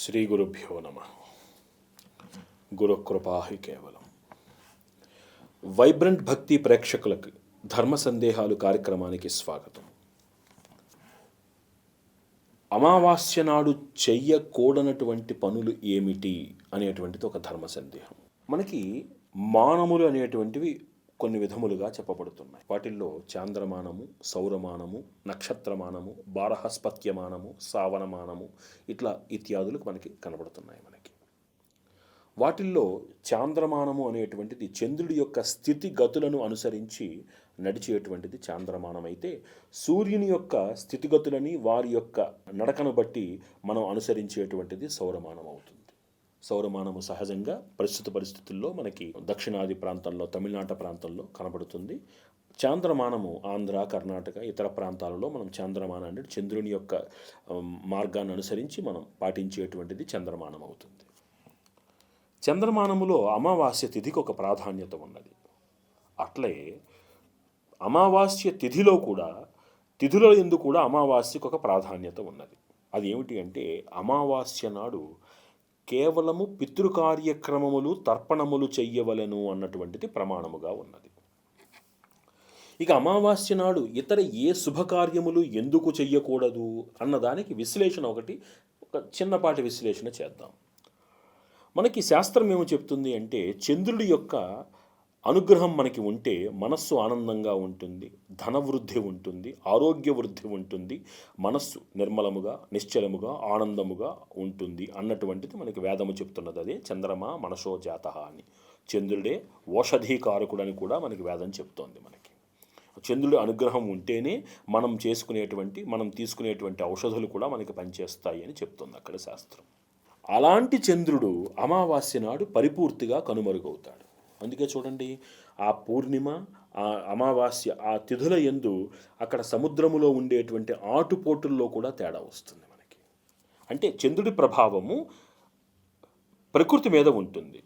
శ్రీ గురుభ్యో నమ. గురుకృపాహి కేవలం. వైబ్రెంట్ భక్తి ప్రేక్షకులకు ధర్మ సందేహాలు కార్యక్రమానికి స్వాగతం. అమావాస్య నాడు చెయ్యకూడనటువంటి పనులు ఏమిటి అనేటువంటిది ఒక ధర్మ సందేహం. మనకి మానములు అనేటువంటివి కొన్ని విధములుగా చెప్పబడుతున్నాయి. వాటిల్లో చాంద్రమానము సౌరమానము నక్షత్రమానము బారహస్పత్యమానము సావనమానము ఇట్లా ఇత్యాదులు మనకి కనబడుతున్నాయి మనకి. వాటిల్లో చాంద్రమానము అనేటువంటిది చంద్రుడి యొక్క స్థితిగతులను అనుసరించి నడిచేటువంటిది చాంద్రమానం అయితే సూర్యుని యొక్క స్థితిగతులని వారి యొక్క నడకను బట్టి మనం అనుసరించేటువంటిది సౌరమానం అవుతుంది. సౌరమానము సహజంగా ప్రస్తుత పరిస్థితుల్లో మనకి దక్షిణాది ప్రాంతంలో తమిళనాట ప్రాంతంలో కనబడుతుంది. చాంద్రమానము ఆంధ్ర కర్ణాటక ఇతర ప్రాంతాలలో మనం చాంద్రమానాన్ని చంద్రుని యొక్క మార్గాన్ని అనుసరించి మనం పాటించేటువంటిది చంద్రమానం అవుతుంది. చంద్రమానములో అమావాస్య తిథికి ఒక ప్రాధాన్యత ఉన్నది. అట్లే అమావాస్య తిథిలో కూడా తిథుల ఎందు కూడా అమావాస్యకు ఒక ప్రాధాన్యత ఉన్నది. అది ఏమిటి అంటే అమావాస్య నాడు కేవలము పితృ కార్యక్రమములు తర్పణములు చెయ్యవలను అన్నటువంటిది ప్రమాణముగా ఉన్నది. ఇక అమావాస్య నాడు ఇతర ఏ శుభకార్యములు ఎందుకు చెయ్యకూడదు అన్నదానికి విశ్లేషణ ఒకటి ఒక చిన్నపాటి విశ్లేషణ చేద్దాం. మనకి శాస్త్రం ఏమో చెప్తుంది అంటే చంద్రుడి యొక్క అనుగ్రహం మనకి ఉంటే మనస్సు ఆనందంగా ఉంటుంది ధనవృద్ధి ఉంటుంది ఆరోగ్య వృద్ధి ఉంటుంది మనస్సు నిర్మలముగా నిశ్చలముగా ఆనందముగా ఉంటుంది అన్నటువంటిది మనకి వేదము చెప్తున్నది. అదే చంద్రమ మనసో జాత అని. చంద్రుడే ఓషధీకారకుడు అని కూడా మనకి వేదం చెప్తోంది మనకి. చంద్రుడి అనుగ్రహం ఉంటేనే మనం చేసుకునేటువంటి మనం తీసుకునేటువంటి ఔషధులు కూడా మనకి పనిచేస్తాయి అని చెప్తుంది అక్కడ శాస్త్రం. అలాంటి చంద్రుడు అమావాస్య నాడు పరిపూర్తిగా కనుమరుగవుతాడు. అందుకే చూడండి ఆ పూర్ణిమ ఆ అమావాస్య ఆ తిథుల ఎందు అక్కడ సముద్రములో ఉండేటువంటి ఆటుపోటుల్లో కూడా తేడా వస్తుంది మనకి. అంటే చంద్రుడి ప్రభావము ప్రకృతి మీద ఉంటుంది.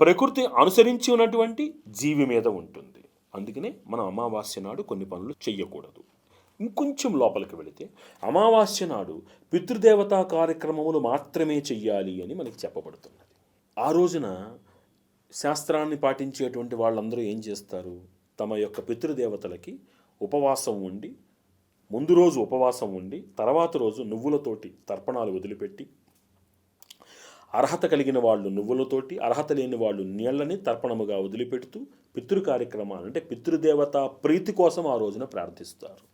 ప్రకృతి అనుసరించి ఉన్నటువంటి జీవి మీద ఉంటుంది. అందుకనే మనం అమావాస్య నాడు కొన్ని పనులు చెయ్యకూడదు. ఇంకొంచెం లోపలికి వెళితే అమావాస్య నాడు పితృదేవతా కార్యక్రమములు మాత్రమే చెయ్యాలి అని మనకి చెప్పబడుతున్నది. ఆ రోజున శాస్త్రాన్ని పాటించేటువంటి వాళ్ళందరూ ఏం చేస్తారు? తమ యొక్క పితృదేవతలకి ఉపవాసం ఉండి ముందు రోజు ఉపవాసం ఉండి తర్వాత రోజు నువ్వులతోటి తర్పణాలు వదిలిపెట్టి అర్హత కలిగిన వాళ్ళు నువ్వులతోటి అర్హత లేని వాళ్ళు నీళ్ళని తర్పణముగా వదిలిపెడుతూ పితృ కార్యక్రమాలు అంటే పితృదేవత ప్రీతి కోసం ఆ రోజున ప్రార్థిస్తారు.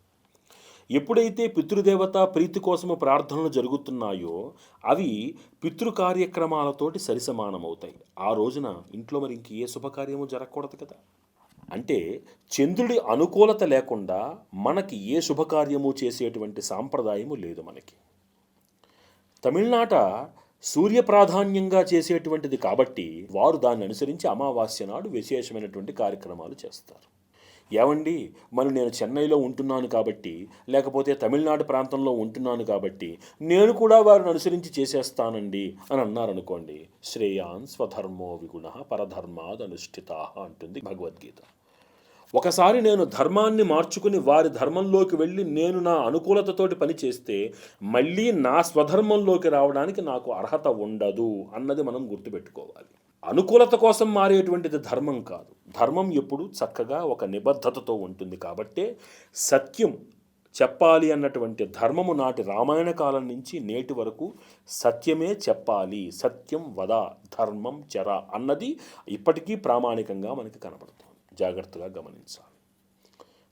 ఎప్పుడైతే పితృదేవత ప్రీతి కోసము ప్రార్థనలు జరుగుతున్నాయో అవి పితృ కార్యక్రమాలతోటి సరిసమానమవుతాయి. ఆ రోజున ఇంట్లో మరి ఇంక ఏ శుభకార్యము జరగకూడదు కదా? అంటే చంద్రుడి అనుకూలత లేకుండా మనకి ఏ శుభకార్యము చేసేటువంటి సాంప్రదాయము లేదు మనకి. తమిళనాట సూర్య ప్రాధాన్యంగా చేసేటువంటిది కాబట్టి వారు దాన్ని అనుసరించి అమావాస్య నాడు విశేషమైనటువంటి కార్యక్రమాలు చేస్తారు. ఏమండి మరి నేను చెన్నైలో ఉంటున్నాను కాబట్టి లేకపోతే తమిళనాడు ప్రాంతంలో ఉంటున్నాను కాబట్టి నేను కూడా వారిని అనుసరించి చేసేస్తానండి అని అన్నారనుకోండి. శ్రేయాన్ స్వధర్మో విగుణ పరధర్మాద్ అనుష్ఠిత అంటుంది భగవద్గీత. ఒకసారి నేను ధర్మాన్ని మార్చుకుని వారి ధర్మంలోకి వెళ్ళి నేను నా అనుకూలతతోటి పని చేస్తే మళ్ళీ నా స్వధర్మంలోకి రావడానికి నాకు అర్హత ఉండదు అన్నది మనం గుర్తుపెట్టుకోవాలి. అనుకూలత కోసం మారేటువంటిది ధర్మం కాదు. ధర్మం ఎప్పుడు చక్కగా ఒక నిబద్ధతతో ఉంటుంది కాబట్టే సత్యం చెప్పాలి అన్నటువంటి ధర్మము నాటి రామాయణ కాలం నుంచి నేటి వరకు సత్యమే చెప్పాలి. సత్యం వద ధర్మం చర అన్నది ఇప్పటికీ ప్రామాణికంగా మనకి కనబడుతుంది. జాగ్రత్తగా గమనించాలి.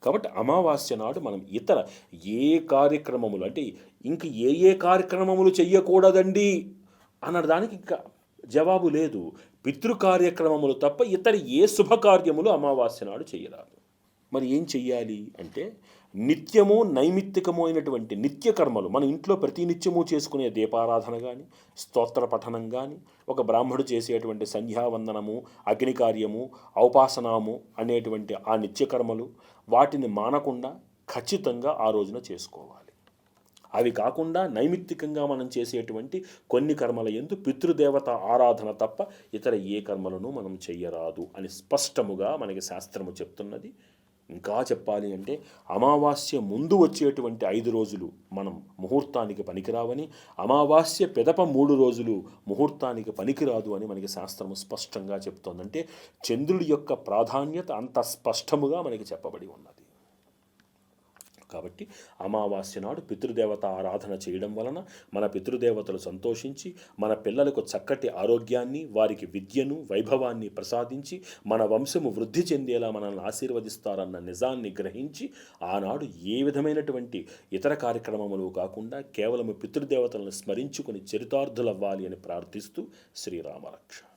కాబట్టి అమావాస్య నాడు మనం ఇతర ఏ కార్యక్రమములు అంటే ఇంక ఏ ఏ కార్యక్రమములు చెయ్యకూడదండి అన్నదానికి ఇంకా జవాబు లేదు. పితృ కార్యక్రమములు తప్ప ఇతర ఏ శుభకార్యములు అమావాస్య నాడు చేయరాదు. మరి ఏం చెయ్యాలి అంటే నిత్యము నైమిత్తికము అయినటువంటి నిత్య కర్మలు మన ఇంట్లో ప్రతి నిత్యము చేసుకునే దీపారాధన కానీ స్తోత్ర పఠనం కానీ ఒక బ్రాహ్మడు చేసేటువంటి సంధ్యావందనము అగ్నికార్యము ఔపాసనాము అనేటువంటి ఆ నిత్యకర్మలు వాటిని మానకుండా ఖచ్చితంగా ఆ రోజున చేసుకోవాలి. అవి కాకుండా నైమిత్తికంగా మనం చేసేటువంటి కొన్ని కర్మల ఎందు పితృదేవత ఆరాధన తప్ప ఇతర ఏ కర్మలను మనం చెయ్యరాదు అని స్పష్టముగా మనకి శాస్త్రము చెప్తున్నది. ఇంకా చెప్పాలి అంటే అమావాస్య ముందు వచ్చేటువంటి ఐదు రోజులు మనం ముహూర్తానికి పనికిరావని అమావాస్య పెదప మూడు రోజులు ముహూర్తానికి పనికిరాదు అని మనకి శాస్త్రము స్పష్టంగా చెప్తోందంటే చంద్రుడి యొక్క ప్రాధాన్యత అంత స్పష్టముగా మనకి చెప్పబడి ఉన్నది. కాబట్టి అమావాస్య నాడు పితృదేవత ఆరాధన చేయడం వలన మన పితృదేవతలు సంతోషించి మన పిల్లలకు చక్కటి ఆరోగ్యాన్ని వారికి విద్యను వైభవాన్ని ప్రసాదించి మన వంశము వృద్ధి చెందేలా మనల్ని ఆశీర్వదిస్తారన్న నిజాన్ని గ్రహించి ఆనాడు ఏ విధమైనటువంటి ఇతర కార్యక్రమములు కాకుండా కేవలం పితృదేవతలను స్మరించుకుని చరితార్థులవ్వాలి అని ప్రార్థిస్తూ శ్రీరామరక్ష.